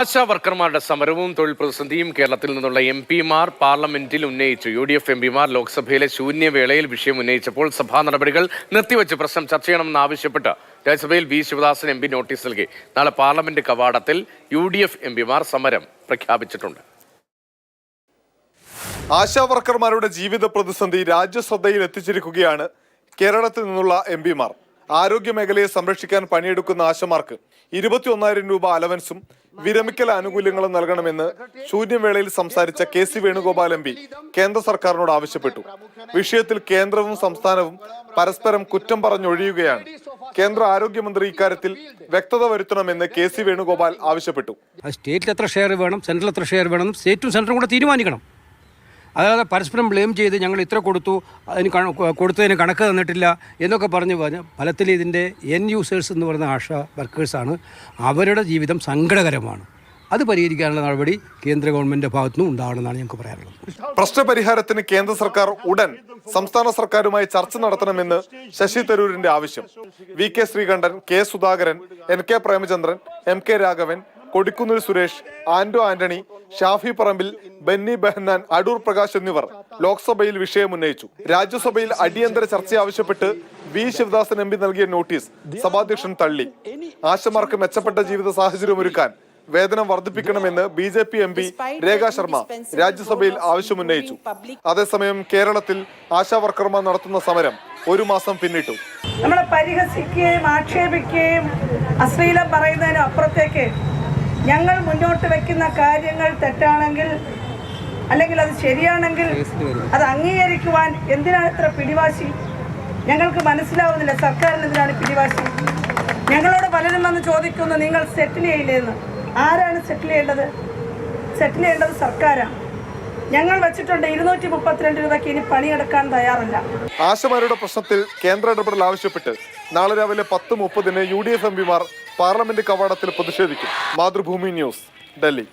ആശാ വർക്കർമാരുടെ സമരവും തൊഴിൽ പ്രതിസന്ധിയും കേരളത്തിൽ നിന്നുള്ള എം പിമാർ പാർലമെന്റിൽ ഉന്നയിച്ചു. യു ഡി എഫ് എം പിമാർ ലോക്സഭയിലെ ശൂന്യവേളയിൽ വിഷയം ഉന്നയിച്ചപ്പോൾ സഭാ നടപടികൾ നിർത്തിവെച്ച്. പ്രശ്നം ചർച്ച ചെയ്യണമെന്ന് ആവശ്യപ്പെട്ട് രാജ്യസഭയിൽ V Sivadasan M P notice നൽകി. നാളെ പാർലമെന്റ് കവാടത്തിൽ യു ഡി എഫ് എം പിമാർ സമരം പ്രഖ്യാപിച്ചിട്ടുണ്ട്. ആശാ വർക്കർമാരുടെ ജീവിത പ്രതിസന്ധി രാജ്യശ്രദ്ധയിൽ എത്തിച്ചിരിക്കുകയാണ് കേരളത്തിൽ നിന്നുള്ള എം പിമാർ. ആരോഗ്യ മേഖലയെ സംരക്ഷിക്കാൻ പണിയെടുക്കുന്ന ആശമാർക്ക് ഇരുപത്തിയൊന്നായിരം രൂപ അലവൻസും വിരമിക്കൽ ആനുകൂല്യങ്ങളും നൽകണമെന്ന് ശൂന്യവേളയിൽ സംസാരിച്ച K C Venugopal M P കേന്ദ്ര സർക്കാരിനോട് ആവശ്യപ്പെട്ടു. വിഷയത്തിൽ കേന്ദ്രവും സംസ്ഥാനവും പരസ്പരം കുറ്റം പറഞ്ഞൊഴിയുകയാണ്. കേന്ദ്ര ആരോഗ്യമന്ത്രി ഇക്കാര്യത്തിൽ വ്യക്തത വരുത്തണമെന്ന് കെ സി വേണുഗോപാൽ ആവശ്യപ്പെട്ടു. സ്റ്റേറ്റിൽ എത്ര ഷെയർ വേണം സെൻട്രൽ എത്ര ഷെയർ വേണം സ്റ്റേറ്റും സെൻട്രലും കൂടെ തീരുമാനിക്കണം. അതായത് പരസ്പരം ബ്ലെയിം ചെയ്ത് ഞങ്ങൾ ഇത്ര കൊടുത്തു അതിന് കൊടുത്തതിന് കണക്ക് തന്നിട്ടില്ല എന്നൊക്കെ പറഞ്ഞ് പറഞ്ഞ് ഫലത്തിൽ ഇതിന്റെ എൻ യൂസേഴ്സ് എന്ന് പറയുന്ന ആശ വർക്കേഴ്സാണ് അവരുടെ ജീവിതം സങ്കടകരമാണ്. അത് പരിഹരിക്കാനുള്ള നടപടി കേന്ദ്ര ഗവൺമെന്റിന്റെ ഭാഗത്തുനിന്നും ഉണ്ടാവണമെന്നാണ് ഞങ്ങൾക്ക് പറയാനുള്ളത്. പ്രശ്നപരിഹാരത്തിന് കേന്ദ്ര സർക്കാർ ഉടൻ സംസ്ഥാന സർക്കാരുമായി ചർച്ച നടത്തണമെന്ന് ശശി തരൂരിന്റെ ആവശ്യം. V K Sreekandan K Sudhakaran N K Premachandran M K Raghavan Kodikunnil Suresh Anto Antony Shafi Parambil Benny Behanan Adoor Prakash എന്നിവർ ലോക്സഭയിൽ വിഷയം ഉന്നയിച്ചു. രാജ്യസഭയിൽ അടിയന്തര ചർച്ച ആവശ്യപ്പെട്ട് വി. ശിവദാസൻ എം പി നൽകിയ നോട്ടീസ് സഭാധ്യക്ഷൻ തള്ളി. ആശമാർക്ക് മെച്ചപ്പെട്ട ജീവിത സാഹചര്യം ഒരുക്കാൻ വേതനം വർദ്ധിപ്പിക്കണമെന്ന് B J P M P Rekha Sharma രാജ്യസഭയിൽ ആവശ്യമുന്നയിച്ചു അതേസമയം കേരളത്തിൽ ആശാ വർക്കർമാർ നടത്തുന്ന സമരം ഒരു മാസം പിന്നിട്ടു. നമ്മളെ പരിഹസിക്കുകയും ആക്ഷേപിക്കുകയും അശ്ലീലം പറയുന്നതിനും അപ്പുറത്തേക്ക് ഞങ്ങൾ മുന്നോട്ട് വെക്കുന്ന കാര്യങ്ങൾ തെറ്റാണെങ്കിൽ അല്ലെങ്കിൽ അത് ശരിയാണെങ്കിൽ അത് അംഗീകരിക്കുവാൻ എന്തിനാണ് ഇത്ര പിടിവാശി? ഞങ്ങൾക്ക് മനസ്സിലാവുന്നില്ല സർക്കാരിന് എന്തിനാണ് പിടിവാശി? ഞങ്ങളോട് പലരും വന്ന് ചോദിക്കുന്നു നിങ്ങൾ സെറ്റിൽ ചെയ്യില്ലെന്ന് ആരാണ് സെറ്റിൽ ചെയ്യേണ്ടത്? സെറ്റിൽ ചെയ്യേണ്ടത് സർക്കാരാണ്. ഞങ്ങൾ വെച്ചിട്ടുണ്ട് ഇരുന്നൂറ്റി മുപ്പത്തിരണ്ട് രൂപയ്ക്ക് ഇനി പണിയെടുക്കാൻ തയ്യാറല്ല. ആശമാരുടെ പ്രശ്നത്തിൽ കേന്ദ്ര ഇടപെടൽ ആവശ്യപ്പെട്ട് നാളെ രാവിലെ പത്ത് മുപ്പതിന് യു ഡി എഫ് എം പിമാർ പാർലമെന്റ് കവാടത്തിൽ പ്രതിഷേധിക്കും. മാതൃഭൂമി ന്യൂസ് ഡൽഹി.